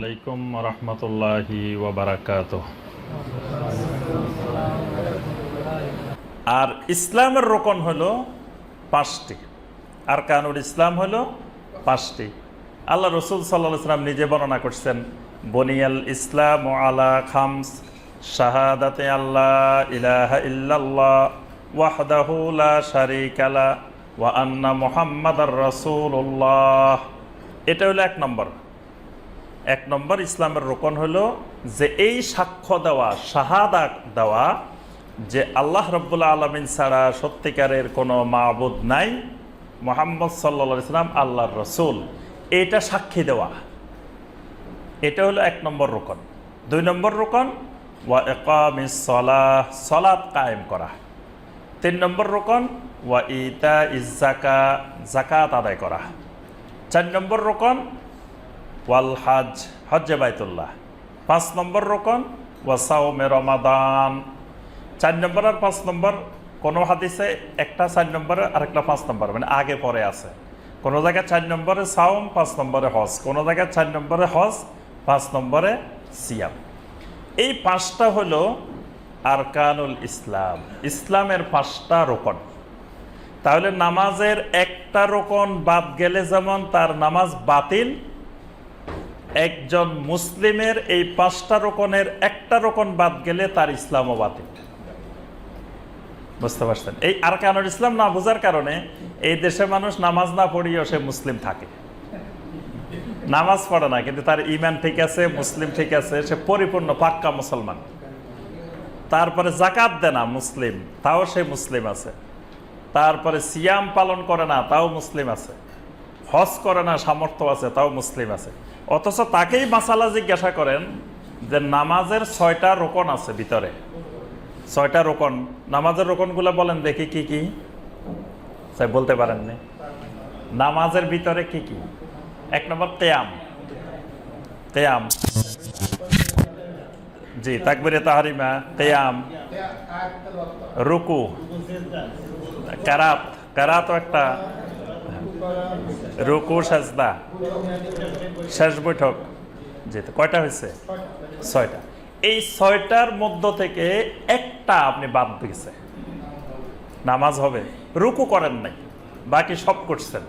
আলাইকুম রহমতুল্লাহি ওবরাকাত আর ইসলামের রোকন হলো পাঁচটি। আর কানুর ইসলাম হলো পাঁচটি। আল্লাহ রসুল সাল্লাহ ইসলাম নিজে বর্ণনা করছেন, বনিয়াল ইসলাম আলা খামস, শাহাদাতে আল্লাহ ইলাহা ইল্লাল্লাহ, ওয়াহদাহু লা শারিকা লা, ওয়া আন্না মুহাম্মাদার রাসূলুল্লাহ। এটা হলো এক নম্বর। এক নম্বর ইসলামের রোকন হলো যে এই সাক্ষ্য দেওয়া, শাহাদা দেওয়া যে আল্লাহ রব্বুল্লা আলমিন ছাড়া সত্যিকারের কোনো মাবুদ নাই, মোহাম্মদ সাল্লা ইসলাম আল্লাহর রসুল। এটা সাক্ষী দেওয়া। এটা হলো এক নম্বর রোকন। দুই নম্বর রোকন, ওয়া একামিস সলাৎ কায়েম করা। তিন নম্বর রোকন, ওয়া ইতা ইজাকা জাকাত আদায় করা। চার নম্বর রোকন ওয়াল হাজ, হজ্জে বাইতুল্লাহ। পাঁচ নম্বর রোকন ওয়াসাউমে রমাদান। চার নম্বর আর পাঁচ নম্বর, কোনো হাদিসে একটা চার নম্বরে, আরেকটা পাঁচ নম্বর মানে আগে পরে আছে। কোনো জায়গায় চার নম্বরে সাওম, পাঁচ নম্বরে হজ। কোনো জায়গায় চার নম্বরে হজ, পাঁচ নম্বরে সিয়াম। এই পাঁচটা হলো আরকানুল ইসলাম। ইসলামের পাঁচটা রোকন। তাহলে নামাজের একটা রোকন বাদ গেলে যেমন তার নামাজ বাতিল একজন মুসলিমের এই পাঁচটা রোকনের একটা রোকন বাদ গেলে তার ইসলামও বাতিল বুঝতে পারছেন? এই আরকানুল ইসলাম না বোঝার কারণে এই দেশে মানুষ নামাজ না পড়িয়েও সে মুসলিম থাকে। নামাজ পড়ে না, কিন্তু তার ইমান ঠিক আছে, মুসলিম ঠিক আছে, সে পরিপূর্ণ পাক্কা মুসলমান। তারপরে জাকাত দেয় না মুসলিম, তাও সে মুসলিম আছে। তারপরে সিয়াম পালন করে না, তাও মুসলিম আছে। হজ করে না, সামর্থ্য আছে, তাও মুসলিম আছে। অথচ তাকেই মাসালা জিজ্ঞাসা করেন যে নামাজের ছয়টা রোকন আছে ভিতরে। ছয়টা রোকন। নামাজের রোকনগুলো বলেন, দেখি কি কি। বলতে পারেননি। নামাজের ভিতরে কি কি? এক নম্বর, তেয়াম। তেয়াম। জি, তাকবিরে তাহারিমা, তেয়াম। রুকু। কারাত। কারাতও একটা রুকু, সাজদা। শেষ বৈঠক জি তো কয়টা হয়েছে? ছয়টা। এই ছয়টার মধ্য থেকে একটা আপনি বাদ দিয়েছে নামাজ হবে। রুকু করেন নাই। বাকি সব করছেন।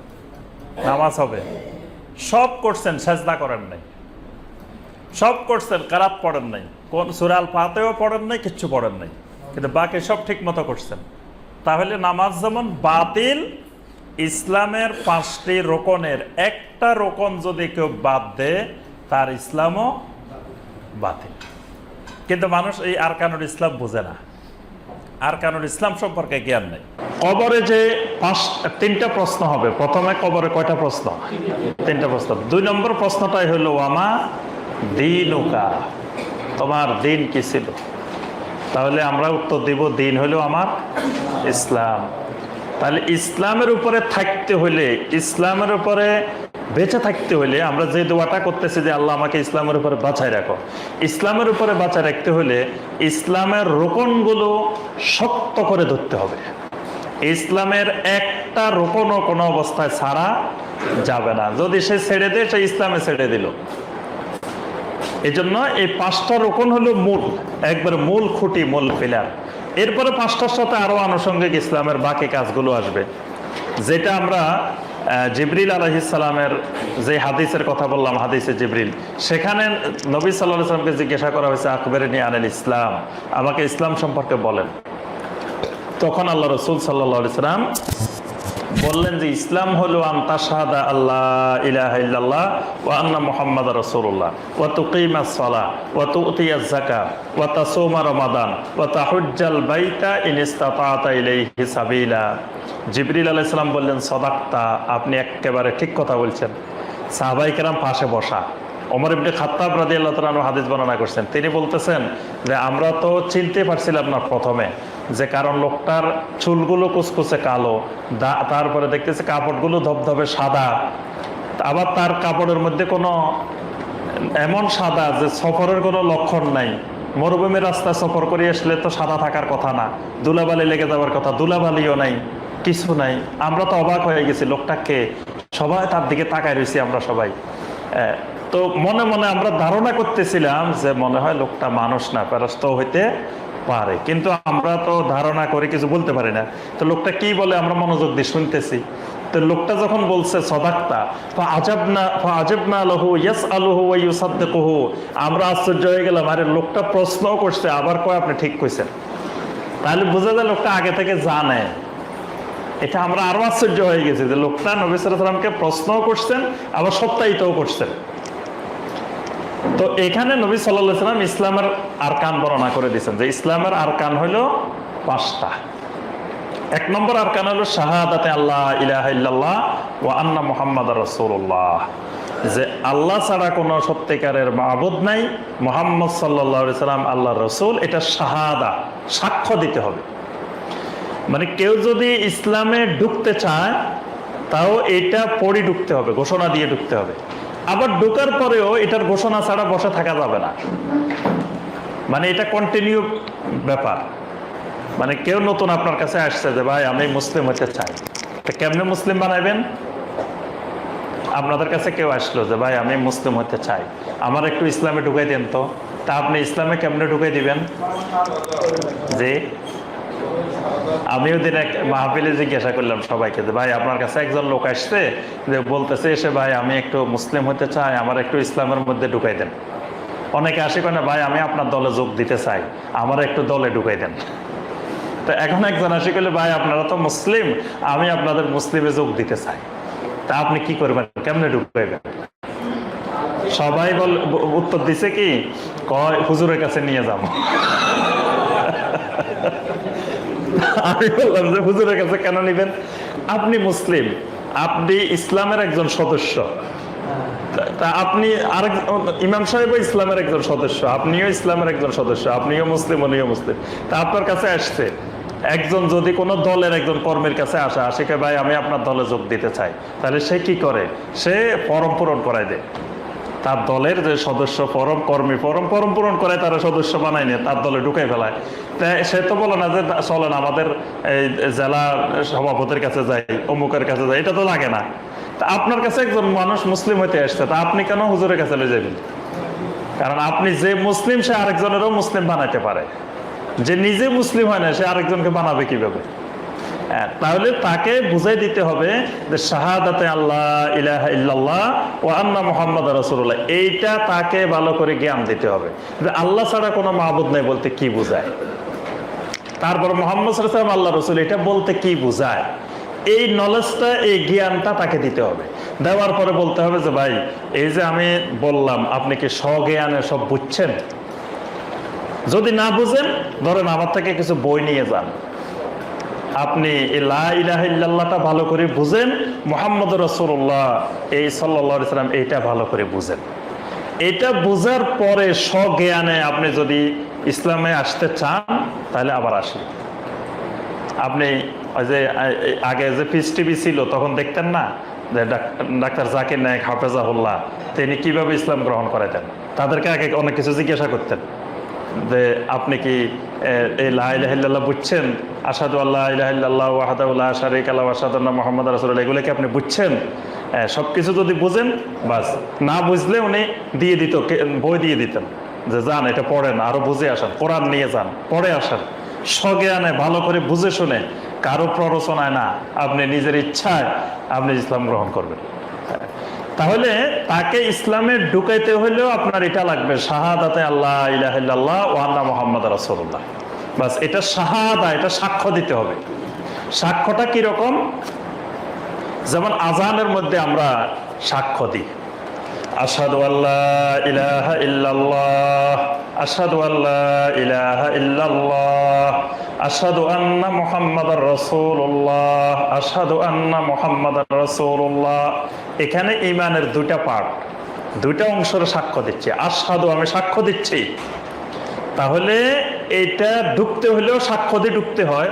নামাজ হবে। সব করছেন, সেজদা করেন নাই। সব করছেন, কারাত পড়েন নাই। কোন সুরাল পাতেও পড়েন নাই, কিচ্ছু পড়েন নাই। কিন্তু বাকি সব ঠিক মতো করছেন। তাহলে নামাজ যেমন বাতিল ইসলামের পাঁচটি রোকনের, একটা রোকন যদি কেউ বাদ দেয়, তার ইসলামও বাতিল। কিন্তু মানুষ এই আরকানুল ইসলাম বোঝে না। আরকানুল ইসলাম সম্পর্কে জ্ঞান নেই। কবরে যে পাঁচ, তিনটা প্রশ্ন হবে। প্রথমে কবরে কয়টা প্রশ্ন? তিনটা প্রশ্ন। দুই নম্বর প্রশ্নটাই হলো আমা দিনুকা? তোমার দিন কি ছিল? তাহলে আমরা উত্তর দিব, দিন হলো আমার ইসলাম। তাহলে ইসলামের উপরে থাকতে হলে ইসলামের উপরে বেঁচে থাকতে হলে আমরা যে দোয়াটা করতেছি যে আল্লাহ আমাকে ইসলামের উপরে বাঁচায় রাখো। ইসলামের উপরে বাঁচায় রাখতে হলে ইসলামের রোকনগুলো শক্ত করে ধরতে হবে। ইসলামের একটা রোকনও কোনো অবস্থায় ছাড়া যাবে না। যদি সে ছেড়ে দেয়, সে ইসলামে ছেড়ে দিল। এই জন্য এই পাঁচটা রোকন হলো মূল। একবার মূল খুঁটি, মূল পিলার। এরপরে পাঁচটার সাথে আরও আনুষঙ্গিক ইসলামের বাকি কাজগুলো আসবে। যেটা আমরা জিবরিল আলহিসালামের যে হাদিসের কথা বললাম, হাদিসে জিবরিল, সেখানে নবী সাল্লাহ সাল্লামকে জিজ্ঞাসা করা হয়েছে, আকবর আনেন ইসলাম? আমাকে ইসলাম সম্পর্কে বলেন। তখন আল্লাহ রসুল সাল্লাহ ইসলাম বললেন যে ইসলাম হলো আন্তা আল্লাহ ইলাহা ইল্লাল্লাহ আন্না মুহাম্মাদ তাসুমা রমাদান, ওয়া তাহুজ্জাল বাইতা বললেন, সদাক্তা, আপনি একেবারে ঠিক কথা বলছেন। সাহাবাই কেরাম পাশে বসা। ওমর ইবনে খাত্তাব রাদিয়াল্লাহু তাআলা হাদিস বর্ণনা করছেন। তিনি বলতেছেন যে, আমরা তো চিনতে পারছিলাম না প্রথমে। যে কারণ লোকটার চুলগুলো কুচকুচে কালো তারপরে দেখতেছে কাপড়গুলো ধবধবে সাদা। আবার তার কাপড়ের মধ্যে কোনো এমন সাদা যে সফরের কোনো লক্ষণ নাই। মরুভূমি রাস্তায় সফর করে আসলে তো সাদা থাকার কথা না। দুলাবালি লেগে যাওয়ার কথা দুলাবালিও নাই, কিছু নাই। আমরা তো অবাক হয়ে গেছি লোকটাকে সবাই তার দিকে তাকায় রয়েছি আমরা সবাই। তো মনে মনে আমরা ধারণা করতেছিলাম যে মনে হয় লোকটা মানুষ না প্যারাস্ত হইতে পারে। কিন্তু আমরা তো ধারণা করে কিছু বলতে পারি না। তো লোকটা কি বলে আমরা মনোযোগ দিয়ে শুনতেছি। তো লোকটা যখন বলছে সদাক্তা আমরা আশ্চর্য হয়ে গেলাম, আরে, লোকটা প্রশ্নও করছে, আবার কয় আপনি ঠিক কইছেন? তাহলে বোঝা যায় লোকটা আগে থেকে জানে। এটা আমরা আরও আশ্চর্য হয়ে গেছি যে লোকটা নবী সালামকে প্রশ্নও করছেন, আবার সত্যায়িতও করছেন। তো এখানে নবী সাল্লাহ সাল্লাম ইসলামের আরকান বর্ণনা করে দিয়েছেন যে ইসলামের আরকান হলো পাঁচটা। এক নম্বর আরকান হলো শাহাদাতে আল্লাহ ইলাহা ও আন্না মুহাম্মদ রসুল্লাহ যে আল্লাহ ছাড়া কোনো সত্যিকারের মাহবুদ নাই, মোহাম্মদ সাল্লাহ সাল্লাম আল্লাহ রসুল, এটা শাহাদা, সাক্ষ্য দিতে হবে। মানে কেউ যদি ইসলামে ঢুকতে চায়, তাও এটা পড়ে ঢুকতে হবে, ঘোষণা দিয়ে ঢুকতে হবে। আবার ঢোকার পরেও এটার ঘোষণা ছাড়া বসে থাকা যাবে না। মানে এটা কন্টিনিউ ব্যাপার। মানে কেউ নতুন আপনার কাছে আসছে যে, ভাই, আমি মুসলিম হতে চাই। কেমনে মুসলিম বানাইবেন? আপনাদের কাছে কেউ আসলো যে, ভাই, আমি মুসলিম হতে চাই। আমার একটু ইসলামে ঢুকাই দেন তো। তা আপনি ইসলামে কেমনে ঢুকাই দিবেন? যে আমি ওদিন এক মাহফিলে জিজ্ঞাসা করলাম সবাইকে যে, ভাই, আপনার কাছে একজন লোক আসছে যে বলতেছে এসে, ভাই, আমি একটু মুসলিম হতে চাই, আমার একটু ইসলামের মধ্যে ঢুকাই দেন। অনেকে আসে কেন ভাই, আমি আপনার দলে যোগ দিতে চাই, আমার একটু দলে ঢুকাই দেন। তো এখন একজন আসে করলে ভাই, আপনারা তো মুসলিম, আমি আপনাদের মুসলিমে যোগ দিতে চাই। তা আপনি কি করবেন? কেমনে ঢুকাইবেন? সবাই বল, উত্তর দিছে কি, কয়, হুজুরের কাছে নিয়ে যাব। আমি বললাম যে, হুজুরের কাছে কেন নিবেন? আপনি মুসলিম, আপনি ইসলামের একজন সদস্য। আপনি আরেক, ইমাম সাহেবও ইসলামের একজন সদস্য, আপনিও ইসলামের একজন সদস্য, আপনিও মুসলিম, উনিও মুসলিম। তা আপনার কাছে আসছে। একজন যদি কোনো দলের একজন কর্মীর কাছে আসে আশিকে ভাই, আমি আপনার দলে যোগ দিতে চাই। তাহলে সে কি করে? সে ফরম পূরণ করাই দেয়। তার দলের যে সদস্য ফরম কর্মী ফরম ফরম পূরণ করে তারা সদস্য বানায় নিয়ে, তার দলে ঢুকাই ফেলায়। তা সে তো বলে না যে, চলেন আমাদের এই জেলা সভাপতির কাছে যাই, অমুকের কাছে যাই, এটা তো লাগে না। তা আপনার কাছে একজন মানুষ মুসলিম হইতে আসছে, তা আপনি কেন হুজুরের কাছে লয়ে যাবেন কারণ আপনি যে মুসলিম, সে আরেকজনেরও মুসলিম বানাইতে পারে। যে নিজে মুসলিম হয় না, সে আরেকজনকে বানাবে কীভাবে? তাহলে তাকে বুঝাই দিতে হবে যে শাহাদাতে আল্লাহ ইলাহা ইল্লাল্লাহ ও আন্না মোহাম্মদ রসুল্লাহ এইটা তাকে ভালো করে জ্ঞান দিতে হবে। আল্লাহ ছাড়া কোনো মাহবুদ নেই বলতে কি বোঝায়? তারপর মোহাম্মদ সাল্লাম আল্লাহ রসুল এটা বলতে কি বোঝায়? এই নলেজটা এই জ্ঞানটা তাকে দিতে হবে। দেওয়ার পরে বলতে হবে যে ভাই, এই যে আমি বললাম, আপনি কি স্বজ্ঞানে সব বুঝছেন? যদি না বুঝেন, ধরেন আমার থেকে কিছু বই নিয়ে যান। আপনি এই লা ইলাহা ইল্লাল্লাহটা ভালো করে বুঝেন, মোহাম্মদ রসুল্লাহ এই সাল্লা সাল্লাম এইটা ভালো করে বুঝেন। এটা বুঝার পরে স্বজ্ঞানে আপনি যদি ইসলামে আসতে চান, তাহলে আবার আসেন। আপনি ওই যে, আগে যে পিস টিভি ছিল, তখন দেখতেন না যে ডাক- ডাক্তার জাকির নায়ক হাফেজাহুল্লাহ, তিনি কীভাবে ইসলাম গ্রহণ করাতেন তাদেরকে আগে অনেক কিছু জিজ্ঞাসা করতেন। যে আপনি কি এই লাহিল্লাহ বুঝছেন? আসাদু আল্লাহ ইলাহিল্লাহ ওয়াহাদাউল্লাহ শারিক আল্লাহ আসাদুল্লাহ মোহাম্মদ রাসুল্লাহ এগুলো কি আপনি বুঝছেন? সব কিছু যদি বুঝেন, বাস। না বুঝলে উনি দিয়ে দিত বই দিয়ে দিতেন। যে যান, এটা পড়েন, আরও বুঝে আসেন, কোরআন নিয়ে যান, পড়ে আসেন। স্বজ্ঞানে ভালো করে বুঝে শুনে, কারও প্ররোচনায় না, আপনি নিজের ইচ্ছায় আপনি ইসলাম গ্রহণ করবেন। তাহলে তাকে ইসলামে ঢুকাইতে হলেও আপনার এটা লাগবে, শাহাদাতে আল্লাহ ইলাহিল্লাহ ও আল্লাহ মোহাম্মদ রাসুল্লাহ বাস, এটা শাহাদা, এটা সাক্ষ্য দিতে হবে। সাক্ষ্যটা কীরকম যেমন আজানের মধ্যে আমরা সাক্ষ্য দিই। আসাদু আল্লাহ ইলাহা ইল্লাল্লাহ আসাদু ইলাহা ইল্লাল্লাহ আসাদু আন্না মুহাম্মাদার রাসূলুল্লাহ আসাদু আন্না মুহাম্মাদার রাসূলুল্লাহ। এখানে ইমানের দুইটা পার্ট দুইটা অংশের সাক্ষ্য দিচ্ছি। আসাদু আমি সাক্ষ্য দিচ্ছি। তাহলে এটা ঢুকতে হলেও সাক্ষ্য দিয়ে ঢুকতে হয়।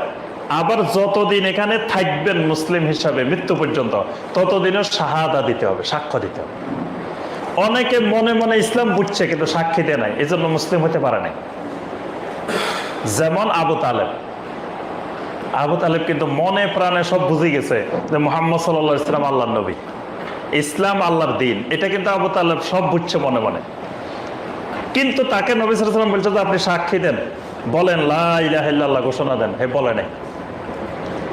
আবার যতদিন এখানে থাকবেন মুসলিম হিসাবে মৃত্যু পর্যন্ত, ততদিনও শাহাদা দিতে হবে, সাক্ষ্য দিতে হবে। অনেকে মনে মনে ইসলাম বুঝছে কিন্তু সাক্ষী দেয় নাই, এজন্য মুসলিম হতে পারে নাই। যেমন আবু তালেব। আবু তালেব কিন্তু মনে প্রাণে সব বুঝে গেছে যে মোহাম্মদ সাল্লাহ ইসলাম আল্লাহ নবী। ইসলাম আল্লাহর দিন। এটা কিন্তু আবু তাল্লাব সব বুঝছে মনে মনে। কিন্তু তাকে নবী সাল্লাম বলছে যে, আপনি সাক্ষী দেন। বলেন লাহ ঘোষণা দেন। হে বলে নাই।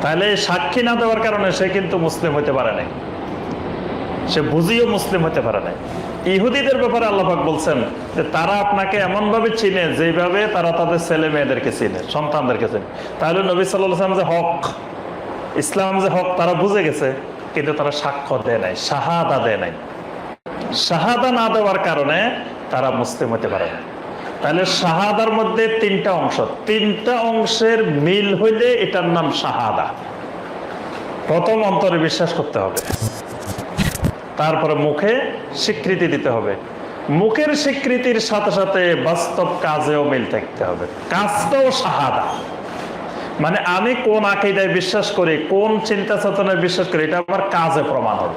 তাহলে সাক্ষী না দেওয়ার কারণে সে কিন্তু মুসলিম হইতে পারে নাই। সে বুঝিও মুসলিম হতে পারে নাই। ইহুদিদের ব্যাপারে আল্লাহাক বলছেন যে তারা আপনাকে এমন ভাবে চিনে যেভাবে তারা তাদের ছেলে মেয়েদেরকে চিনে, সন্তানদেরকে চিনে। তাহলে নবী সাল্লাম যে হক, ইসলাম যে হক, তারা বুঝে গেছে, কিন্তু তারা সাক্ষ্য দেয় নাই, শাহাদা দেয় নাই। শাহাদা না দেওয়ার কারণে তারা মুসলিম হতে পারে না তাহলে শাহাদার মধ্যে তিনটা অংশ, তিনটা অংশের মিল হইলে এটার নাম শাহাদা। প্রথম অন্তরে বিশ্বাস করতে হবে। তারপরে মুখে স্বীকৃতি দিতে হবে। মুখের স্বীকৃতির সাথে সাথে বাস্তব কাজেও মিল থাকতে হবে। কাজটাও শাহাদা। মানে আমি কোন আকিদায় বিশ্বাস করি, কোন চিন্তা চেতনায় বিশ্বাস করি, এটা আমার কাজে প্রমাণ হবে।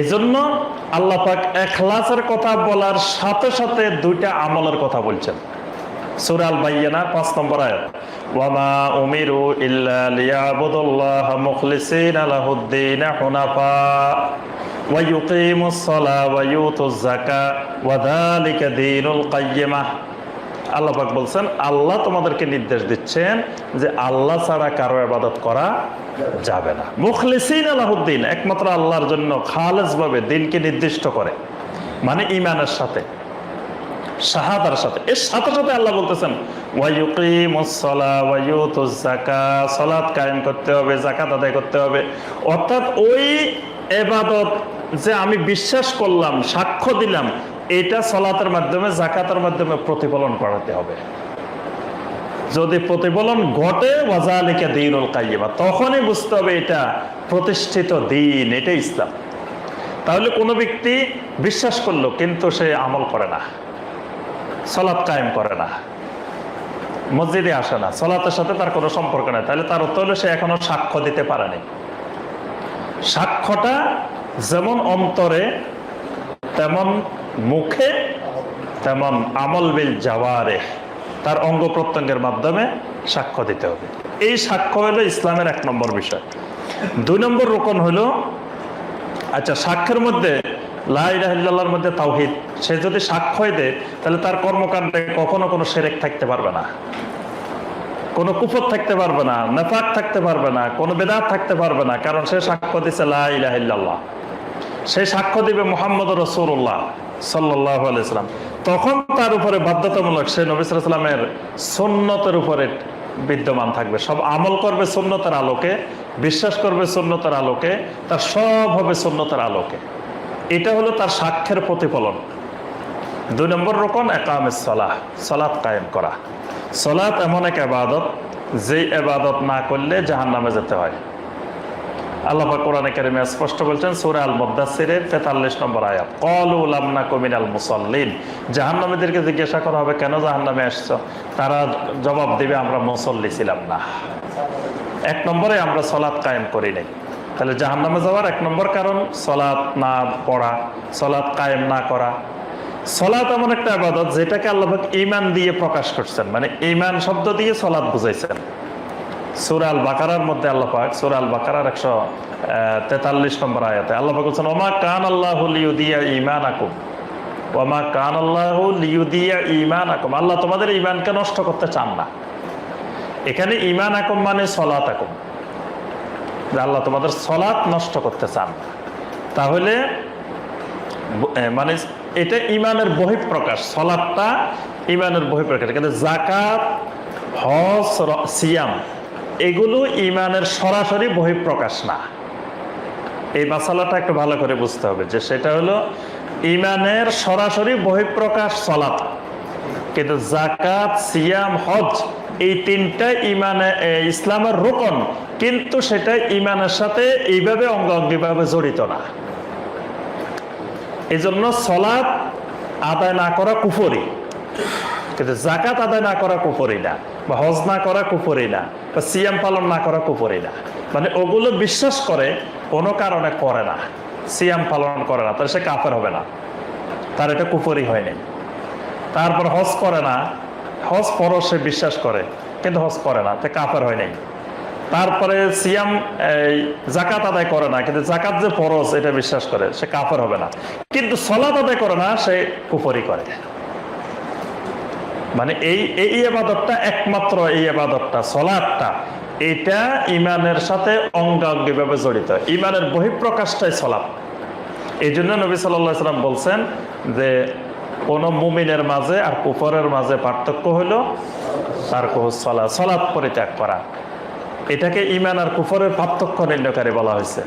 এজন্য আল্লাহ পাক এখলাসের কথা বলার সাথে সাথে দুইটা আমলের কথা বলছেন। সুরাল বাইয়ানা পাঁচ নম্বর আয়াত। ওয়ামা উমিরু ইল্লা লিয়াবুদুল্লাহ মুখলিসিনা লাহুদ্দিন হুনাফা ওয়া ইউকিমুস সালা ওয়া ইউতুজ যাকা ওয়া যালিকা দীনুল আল্লাহ পাক বলছেন, আল্লাহ তোমাদেরকে নির্দেশ দিচ্ছেন যে আল্লাহ ছাড়া কারও আবাদত করা যাবে না। মুখলিসিন আলাহুদ্দিন একমাত্র আল্লাহর জন্য খালেজ ভাবে দিনকে নির্দিষ্ট করে মানে ইমানের সাথে, শাহাদার সাথে। এর সাথে সাথে আল্লাহ বলতেছেন জাকাত করতে হবে অর্থাৎ ওই আমি বিশ্বাস করলাম, সাক্ষ্য দিলাম, এটা সলাতের মাধ্যমে জাকাতের মাধ্যমে প্রতিফলন করাতে হবে। যদি প্রতিফলন ঘটে, ওয়াজালিকা দিনুল কাইয়িমা, তখনই বুঝতে হবে এটা প্রতিষ্ঠিত দিন, এটা ইসলাম। তাহলে কোনো ব্যক্তি বিশ্বাস করল, কিন্তু সে আমল করে না সলাৎ কায়েম করে না। মসজিদে আসে না, সলাতের সাথে তার কোনো সম্পর্ক নেই। তাহলে তার উত্তর হলো সে এখনও সাক্ষ্য দিতে পারেনি। সাক্ষ্যটা যেমন অন্তরে, তেমন মুখে, তেমন আমল বিল যাওয়ারে তার অঙ্গ প্রত্যঙ্গের মাধ্যমে সাক্ষ্য দিতে হবে। এই সাক্ষ্য হলো ইসলামের এক নম্বর বিষয়। দুই নম্বর রোকন হলো আচ্ছা সাক্ষ্যের মধ্যে লাইলাহিল্লাহর মধ্যে তাওহিদ। সে যদি সাক্ষ্য দেয়, তাহলে তার কর্মকাণ্ডে কখনো কোনো সেরেক থাকতে পারবে না। কোনো কুফর থাকতে পারবে না, নেফাক থাকতে পারবে না, কোনো বেদাত থাকতে পারবে না, কারণ সে সাক্ষ্য দিচ্ছে লাইলাহিল্লাহ সে সাক্ষ্য দিবে মোহাম্মদ রসুল্লাহ সাল্লাহ আলাইসালাম তখন তার উপরে বাধ্যতামূলক সে নবিসামের সন্ন্যতের উপরে বিদ্যমান থাকবে। সব আমল করবে সন্ন্যতের আলোকে, বিশ্বাস করবে সন্ন্যতের আলোকে, তার সব হবে সন্ন্যতের আলোকে। এটা হলো তার সাক্ষ্যের প্রতিফলন। দুই নম্বর রকম একামের সলাহ, সলাৎ কায়েম করা। সলাৎ এমন এক আবাদত যে এবাদত না করলে জাহান নামে যেতে হয়। আল্লাহ কোরআনে কারিমে স্পষ্ট বলছেন, সূরা আল মুদাসসিরের 43 নম্বর আয়াত, ক্বালু লাম নাকু মিনাল মুসাল্লিন। জাহান্নামীদেরকে জিজ্ঞাসা করা হবে, কেন জাহান্নামে আসছো? তারা জবাব দিবে, আমরা মুসল্লি ছিলাম না। এক নম্বরে আমরা সলাৎ কায়েম করি নাই। তাহলে জাহান্নামে যাওয়ার এক নম্বর কারণ সলাৎ না পড়া, সলাৎ কায়েম না করা। সলাৎ এমন একটা আবাদত যেটাকে আল্লাহ ইমান দিয়ে প্রকাশ করছেন। মানে ইমান শব্দ দিয়ে সলাৎ বুঝাইছেন। সুরাল বাকারার মধ্যে আল্লাহ পাক সুরাল বাকারার একশো তেতাল্লিশ নম্বর আয়াতে আল্লাহ বলছেন, ওমা কান আল্লাহ লিউদিয়া ইমান আকুম ওমা কান আল্লাহ লিউদিয়া ইমান আকুম আল্লাহ তোমাদের ইমানকে নষ্ট করতে চান না। এখানে ইমান আকুম মানে সলাত আকুম যে আল্লাহ তোমাদের সলাৎ নষ্ট করতে চান। তাহলে মানে এটা ইমানের বহিঃপ্রকাশ। সলাৎটা ইমানের বহিঃপ্রকাশ। কিন্তু জাকাত র- সিয়াম, এগুলো ইমানের সরাসরি বহিঃপ্রকাশ না। এই মশালাটা একটু ভালো করে বুঝতে হবে যে সেটা হলো ইমানের সরাসরি বহিঃপ্রকাশ সলাৎ। কিন্তু জাকাত সিয়াম, হজ এই তিনটা ইমানে ইসলামের রোকন, কিন্তু সেটা ইমানের সাথে এইভাবে অঙ্গাঙ্গিভাবে জড়িত না। এই জন্য সলাৎ আদায় না করা কুফরি। কিন্তু জাকাত আদায় না করা কুফরি না, বা হজ না করা কুফরি না, বা সিয়াম পালন না করা কুফরি না। মানে ওগুলো বিশ্বাস করে, কোনো কারণে করে না। সিয়াম পালন করে না, তাহলে সে কাফের হবে না। তার এটা কুফরি হয়নি। তারপর হজ করে না হজ পরও সে বিশ্বাস করে, কিন্তু হজ করে না, তে কাফের হয় নাই। তারপরে সিয়াম, এই জাকাত আদায় করে না, কিন্তু জাকাত যে ফরজ, এটা বিশ্বাস করে, সে কাফের হবে না। কিন্তু সলাত আদায় করে না, সে কুফরি করে। মানে এই এই আবাদতটা একমাত্র এই আবাদতটা সলাদটা এটা ইমানের সাথে অঙ্গাঙ্গিভাবে জড়িত। ইমানের বহিঃপ্রকাশটাই সলাপ এই জন্য নবী সাল্লাহ সাল্লাম বলছেন যে কোন মুমিনের মাঝে আর কুফরের মাঝে পার্থক্য হলো তার সলা সলাপ পরিত্যাগ করা। এটাকে ইমান আর কুফরের পার্থক্য নির্ণয়কারী বলা হয়েছে।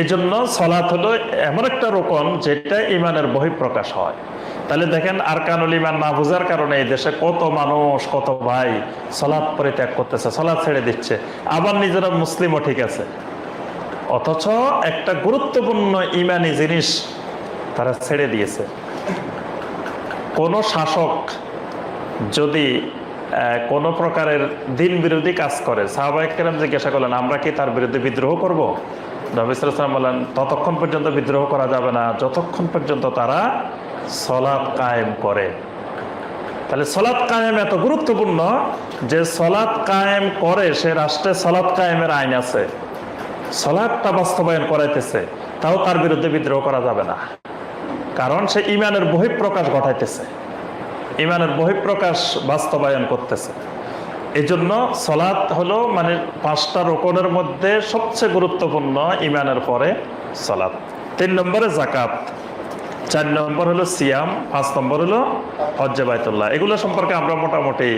এই জন্য সলাৎ হলো এমন একটা রোকন যেটা ইমানের বহিঃপ্রকাশ হয়। তাহলে দেখেন আরকানুল ইমান না বোঝার কারণে এই দেশে কত মানুষ, কত ভাই সলাৎ পরিত্যাগ করতেছে সলাৎ ছেড়ে দিচ্ছে। আবার নিজেরা মুসলিমও ঠিক আছে। অথচ একটা গুরুত্বপূর্ণ ইমানি জিনিস তারা ছেড়ে দিয়েছে। কোন শাসক যদি কোনো প্রকারের দিন বিরোধী কাজ করে সাহাবাহিক কেরাম জিজ্ঞাসা করলেন, আমরা কি তার বিরুদ্ধে বিদ্রোহ করব? নবিসাম বললেন, ততক্ষণ পর্যন্ত বিদ্রোহ করা যাবে না, যতক্ষণ পর্যন্ত তারা সলাপ কায়েম করে। তাহলে সলাৎ কায়েম এত গুরুত্বপূর্ণ যে সলাৎ কায়েম করে, সে রাষ্ট্রে সলাৎ কায়েমের আইন আছে। সলাৎটা বাস্তবায়ন করাইতেছে, তাও তার বিরুদ্ধে বিদ্রোহ করা যাবে না। কারণ সে ইমানের বহিঃপ্রকাশ ঘটাইতেছে। ইমানের বহিঃপ্রকাশ বাস্তবায়ন করতেছে। এই জন্য সলাৎ হলো মানে পাঁচটা রোকনের মধ্যে সবচেয়ে গুরুত্বপূর্ণ ইমানের পরে সলাৎ। তিন নম্বরে জাকাত চার নম্বর হলো সিয়াম, পাঁচ নম্বর হলো হজ্জাবায়তুল্লাহ এগুলো সম্পর্কে আমরা মোটামুটি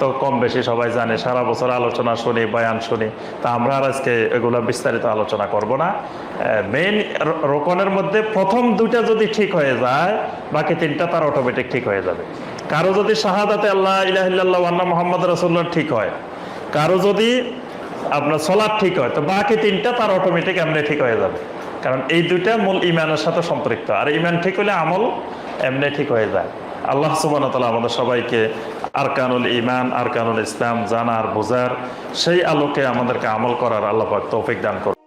তো কম বেশি সবাই জানে, সারা বছর আলোচনা শুনি, বয়ান শুনি। তা আমরা আর আজকে এগুলো বিস্তারিত আলোচনা করব না। মেইন রোকনের মধ্যে প্রথম দুইটা যদি ঠিক হয়ে যায়, বাকি তিনটা তার অটোমেটিক ঠিক হয়ে যাবে। কারও যদি শাহাদাতে আল্লাহ ইলাহিল্লাহ আন্না মোহাম্মদ রসুল্লাহ ঠিক হয়, কারও যদি আপনার সলাদ ঠিক হয়, তো বাকি তিনটা তার অটোমেটিক এমনি ঠিক হয়ে যাবে। কারণ এই দুইটা মূল ইমানের সাথে সম্পৃক্ত। আর ইমান ঠিক হলে আমল এমনি ঠিক হয়ে যায়। আল্লাহ সুবান তালা আমাদের সবাইকে আরকানুল ইমান আরকানুল ইসলাম জানার বোঝার সেই আলোকে আমাদেরকে আমল করার আল্লাহ তৌফিক দান করুন।